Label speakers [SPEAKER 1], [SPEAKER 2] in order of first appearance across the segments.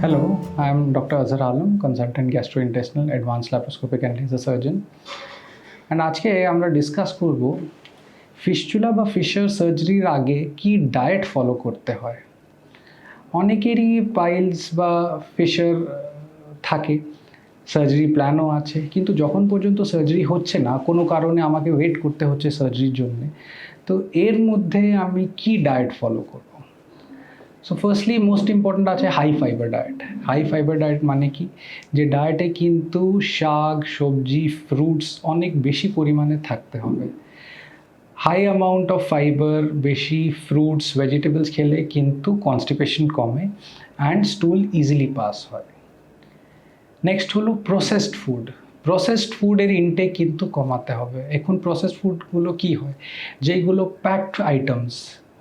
[SPEAKER 1] Hello, I am Dr. Azhar Alam, consultant gastrointestinal advanced laparoscopic and laser surgeon. And আজকে আমরা discuss করব fistula বা fisher সার্জারির আগে কি ডায়েট ফলো করতে হয় অনেকেরই পাইলস বা ফিশার থাকে সার্জারি প্ল্যানও আছে কিন্তু যখন পর্যন্ত সার্জারি হচ্ছে না কোনো কারণে আমাকে ওয়েট করতে হচ্ছে সার্জারির জন্যে তো এর মধ্যে আমি কি ডায়েট ফলো করব সো ফার্স্টলি মোস্ট ইম্পর্ট্যান্ট আছে high fibre diet high fibre diet মানে কি? যে ডায়েটে কিন্তু শাক, সবজি ফ্রুটস অনেক বেশি পরিমাণে থাকতে হবে। হাই অ্যামাউন্ট অফ ফাইবার বেশি ফ্রুটস ভেজিটেবলস খেলে কিন্তু কনস্টিপেশন কমে অ্যান্ড স্টুল ইজিলি পাস হয়। নেক্সট হলো প্রসেসড ফুড প্রসেসড ফুডের ইনটেক কিন্তু কমাতে হবে। এখন প্রসেসড ফুডগুলো কি হয়? যেগুলো packed items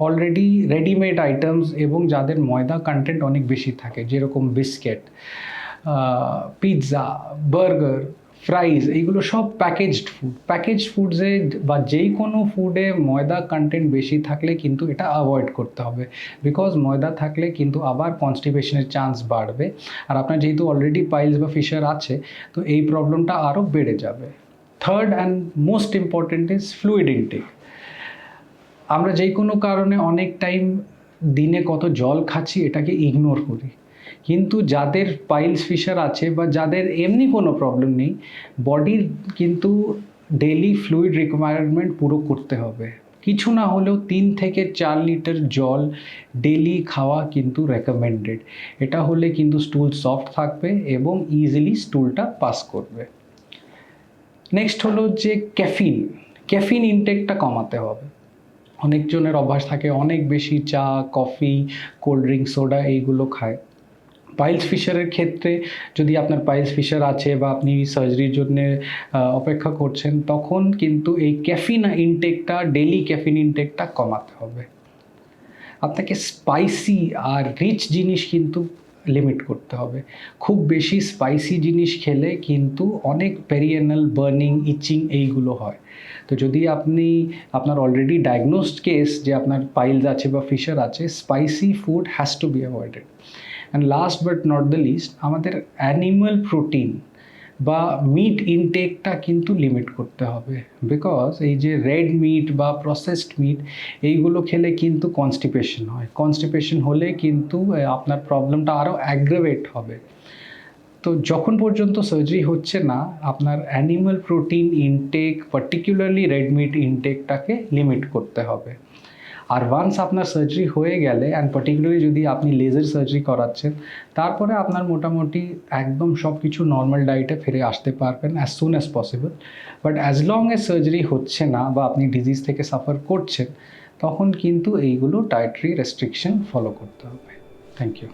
[SPEAKER 1] already readymade items এবং যাদের ময়দা কন্টেন্ট অনেক বেশি থাকে, যেরকম বিস্কিট পিৎজা বার্গার ফ্রাইজ এইগুলো সব প্যাকেজড ফুড প্যাকেজড ফুডসে বা যেই কোনো ফুডে ময়দা কন্টেন্ট বেশি থাকলে কিন্তু এটা অ্যাভয়েড করতে হবে। বিকজ ময়দা থাকলে কিন্তু আবার কনস্টিপেশনের চান্স বাড়বে। আর আপনার যেহেতু অলরেডি পাইলস বা ফিশার আছে, তো এই প্রবলেমটা আরও বেড়ে যাবে। Third and most important is fluid intake আমরা যেই কোনো কারণে অনেক টাইম দিনে কত জল খাচ্ছি এটাকে ইগনোর করি। কিন্তু যাদের পাইলস ফিশার আছে বা যাদের এমনি কোনো প্রবলেম নেই বডির কিন্তু ডেলি ফ্লুইড রিকোয়ারমেন্ট পুরো করতে হবে। কিছু না হলেও তিন থেকে চার লিটার জল ডেলি খাওয়া কিন্তু রেকমেন্ডেড এটা হলে কিন্তু স্টুল সফট থাকবে এবং ইজিলি স্টুলটা পাস করবে। নেক্সট হলো যে ক্যাফিন ক্যাফিন ইনটেকটা কমাতে হবে। অনেকজনের অভ্যাস থাকে, অনেক বেশি চা, কফি, কোল্ড ড্রিঙ্ক, সোডা এইগুলো খায়। পাইলস ফিশারের ক্ষেত্রে যদি আপনার পাইলস ফিশার আছে বা আপনি সার্জারির জন্য অপেক্ষা করছেন, তখন কিন্তু এই ক্যাফিন ইনটেকটা ডেলি ক্যাফিন ইনটেকটা কমাতে হবে। আপনাকে স্পাইসি আর রিচ জিনিস কিন্তু লিমিট করতে হবে। খুব বেশি স্পাইসি জিনিস খেলে কিন্তু অনেক পেরিয়েনাল বার্নিং ইচিং এইগুলো হয়। তো যদি আপনি, আপনার অলরেডি ডায়াগনোসড কেস যে আপনার পাইলস আছে বা ফিশার আছে spicy food has to be avoided and last but not the least আমাদের অ্যানিমাল প্রোটিন বা মিট ইনটেকটা কিন্তু লিমিট করতে হবে। বিকজ এই যে রেড মিট বা প্রসেসড মিট এইগুলো খেলে কিন্তু কনস্টিপেশন হয়। কনস্টিপেশন হলে কিন্তু আপনার প্রবলেমটা আরও অ্যাগ্রাভেট হবে। তো যখন পর্যন্ত সার্জারি হচ্ছে না, আপনার animal protein intake particularly red meat ইনটেকটাকে limit করতে হবে। আর ওয়ান্স আপনার সার্জারি হয়ে গেলে অ্যান্ড পার্টিকুলারলি যদি আপনি লেজার সার্জারি করাচ্ছেন, তারপরে আপনার মোটামুটি একদম সব কিছু নর্মাল ডায়েটে ফিরে আসতে পারবেন as soon as possible but as long as surgery হচ্ছে না বা আপনি ডিজিজ থেকে সাফার করছেন, তখন কিন্তু এইগুলো ডায়েটারি রেস্ট্রিকশন ফলো করতে হবে। Thank you